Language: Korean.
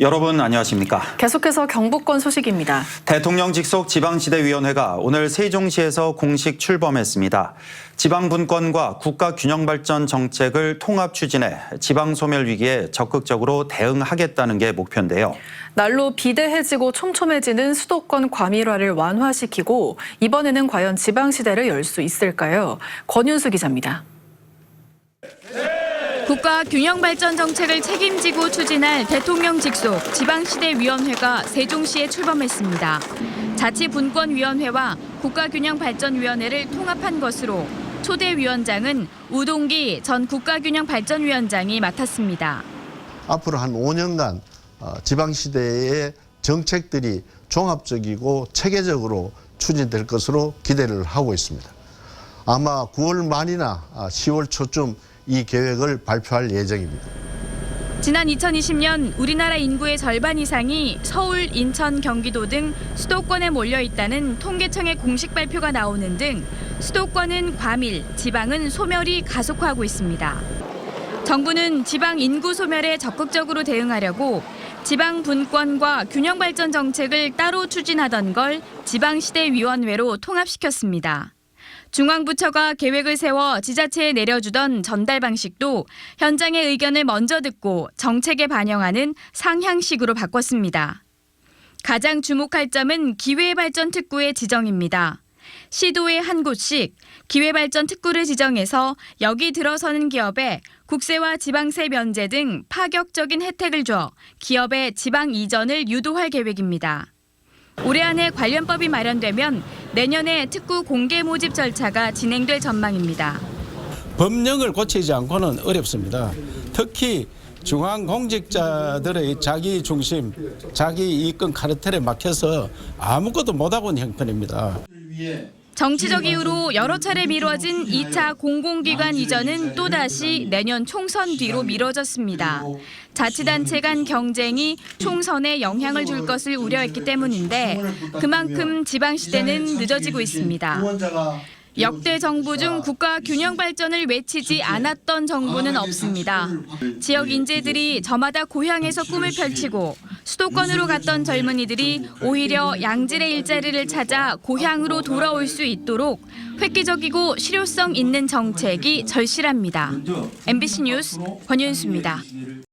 여러분 안녕하십니까? 계속해서 경북권 소식입니다. 대통령 직속 지방시대위원회가 오늘 세종시에서 공식 출범했습니다. 지방분권과 국가균형발전 정책을 통합 추진해 지방소멸 위기에 적극적으로 대응하겠다는 게 목표인데요. 날로 비대해지고 촘촘해지는 수도권 과밀화를 완화시키고 이번에는 과연 지방시대를 열 수 있을까요? 권윤수 기자입니다. 국가 균형 발전 정책을 책임지고 추진할 대통령 직속 지방시대위원회가 세종시에 출범했습니다. 자치분권위원회와 국가균형발전위원회를 통합한 것으로 초대 위원장은 우동기 전 국가균형발전위원장이 맡았습니다. 앞으로 한 5년간 어, 지방시대의 정책들이 종합적이고 체계적으로 추진될 것으로 기대를 하고 있습니다. 아마 9월 말이나 10월 초쯤 이 계획을 발표할 예정입니다. 지난 2020년 우리나라 인구의 절반 이상이 서울, 인천, 경기도 등 수도권에 몰려 있다는 통계청의 공식 발표가 나오는 등 수도권은 과밀, 지방은 소멸이 가속화하고 있습니다. 정부는 지방 인구 소멸에 적극적으로 대응하려고 지방 분권과 균형 발전 정책을 따로 추진하던 걸 지방시대위원회로 통합시켰습니다. 중앙부처가 계획을 세워 지자체에 내려주던 전달 방식도 현장의 의견을 먼저 듣고 정책에 반영하는 상향식으로 바꿨습니다. 가장 주목할 점은 기회발전 특구의 지정입니다. 시도의 한 곳씩 기회발전 특구를 지정해서 여기 들어서는 기업에 국세와 지방세 면제 등 파격적인 혜택을 줘 기업의 지방 이전을 유도할 계획입니다. 올해 안에 관련법이 마련되면 내년에 특구 공개 모집 절차가 진행될 전망입니다. 법령을 고치지 않고는 어렵습니다. 특히 중앙 공직자들의 자기 중심, 자기 이익권 카르텔에 막혀서 아무것도 못하고 있는 형편입니다. 정치적 이유로 여러 차례 미뤄진 2차 공공기관 이전은 또다시 내년 총선 뒤로 미뤄졌습니다. 자치단체 간 경쟁이 총선에 영향을 줄 것을 우려했기 때문인데 그만큼 지방시대는 늦어지고 있습니다. 역대 정부 중 국가 균형 발전을 외치지 않았던 정부는 없습니다. 지역 인재들이 저마다 고향에서 꿈을 펼치고 수도권으로 갔던 젊은이들이 오히려 양질의 일자리를 찾아 고향으로 돌아올 수 있도록 획기적이고 실효성 있는 정책이 절실합니다. MBC 뉴스 권윤수입니다.